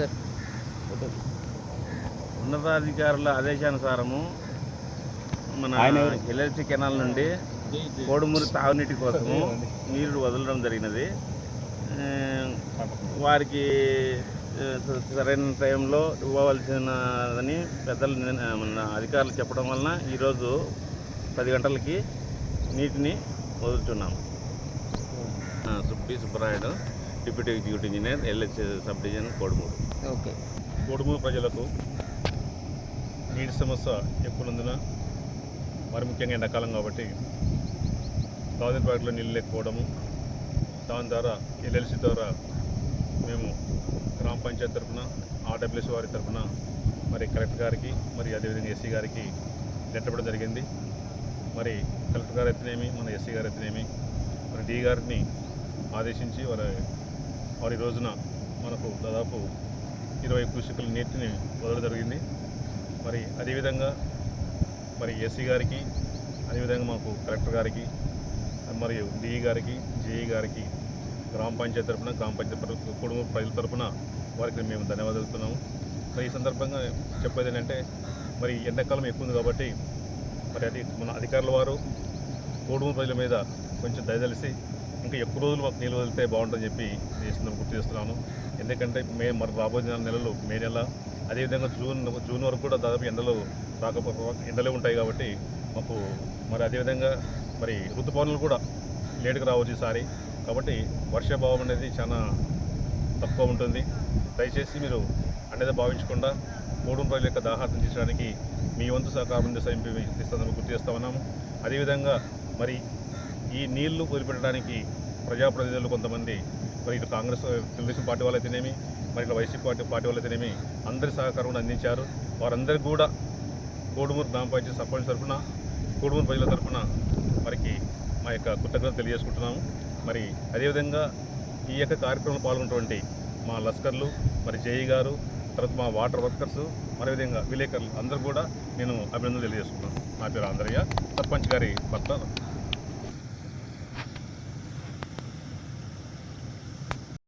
Sir. ఉన్నతాధికారుల ఆదేశానుసారము మన LLC canal నుండి కోడుమూరి తాగునీటి కోసము నీరు వదలడం జరిగినది. వారికి సరైన టైంలో ఇవ్వవలసినదని పెద్దలు మన అధికారులు చెప్పడం వలన ఈరోజు పది గంటలకి నీటిని వదులుతున్నాము. Subbi Subbarayudu. Deputy executive engineer LS sub division Kodumuru okay. Kodumuru ప్రజలకు నీటి సమస్య ఎక్కువనందున మరి ముఖ్యంగా ఎండాకాలం కాబట్టి దాదాపులో నీళ్ళు లేకపోవడము దాని ద్వారా ఎల్ఎల్సి ద్వారా మేము గ్రామ పంచాయతీ తరఫున ఆర్డబ్ల్యూఎస్ వారి తరఫున మరి కలెక్టర్ గారికి మరి అదేవిధంగా ఎస్సీ గారికి లెట్టపడం జరిగింది. మరి కలెక్టర్ గారు అయితేనేమి మన ఎస్సీ గారు అయితేనేమి మరి డి గారిని ఆదేశించి వారి వారి రోజున మనకు దాదాపు ఇరవై క్యూసికల నీటిని వదలడం జరిగింది. మరి అదేవిధంగా మరి ఎస్సీ గారికి అదేవిధంగా మాకు కలెక్టర్ గారికి మరియు డిఈ గారికి జేఈ గారికి గ్రామ పంచాయతీ తరఫున గ్రామ పంచాయతీ కుటుంబ ప్రజల తరఫున వారికి మేము ధన్యవాదాలు తెలుపుతున్నాము. మరి ఈ సందర్భంగా చెప్పేది ఏంటంటే మరి ఎండాకాలం ఎక్కువ ఉంది కాబట్టి మరి అది మన అధికారుల వారు కుటుంబ ప్రజల మీద కొంచెం దయదలిసి ఇంకా ఎక్కువ రోజులు మాకు నీళ్ళు వదిలితే బాగుంటుందని చెప్పి నేను గుర్తు చేస్తున్నాను. ఎందుకంటే మే మరి రాబోయే నెల- నెలలు మే నెల అదేవిధంగా జూన్ జూన్ వరకు కూడా దాదాపు ఎండలు రాకపో ఎండలే ఉంటాయి కాబట్టి మాకు మరి అదేవిధంగా మరి ఋతుపవనాలు కూడా లేటుగా రావచ్చు ఈసారి. కాబట్టి వర్షాభావం అనేది చాలా తక్కువ ఉంటుంది. దయచేసి మీరు అనేది భావించకుండా మూడు ప్రజల యొక్క దాహార్థం చేయడానికి మీ వంతు సహకారం ఇస్తామని గుర్తు చేస్తా ఉన్నాము. అదేవిధంగా మరి ఈ నీళ్ళు వదిలిపెట్టడానికి ప్రజాప్రతినిధులు కొంతమంది మరి ఇటు కాంగ్రెస్ తెలుగుదేశం పార్టీ వాళ్ళైతేనేమి మరి ఇట్లా వైసీపీ పార్టీ పార్టీ వాళ్ళైతేనేమి అందరి సహకారం కూడా అందించారు. వారందరికీ కూడా కోడుమూరు గ్రామ పంచాయతీ సర్పంచ్ తరఫున కోడుమూరు ప్రజల తరఫున మరికి మా యొక్క కృతజ్ఞత తెలియజేసుకుంటున్నాము. మరి అదేవిధంగా ఈ యొక్క కార్యక్రమంలో పాల్గొన్నటువంటి మా లస్కర్లు మరి జేఈ గారు తర్వాత మా వాటర్ వర్కర్స్ మరి విధంగా విలేకరులు అందరూ కూడా నేను అభినందనలు తెలియజేసుకున్నాను నా పేరు ఆంధ్రయ్య సర్పంచ్ గారి భర్త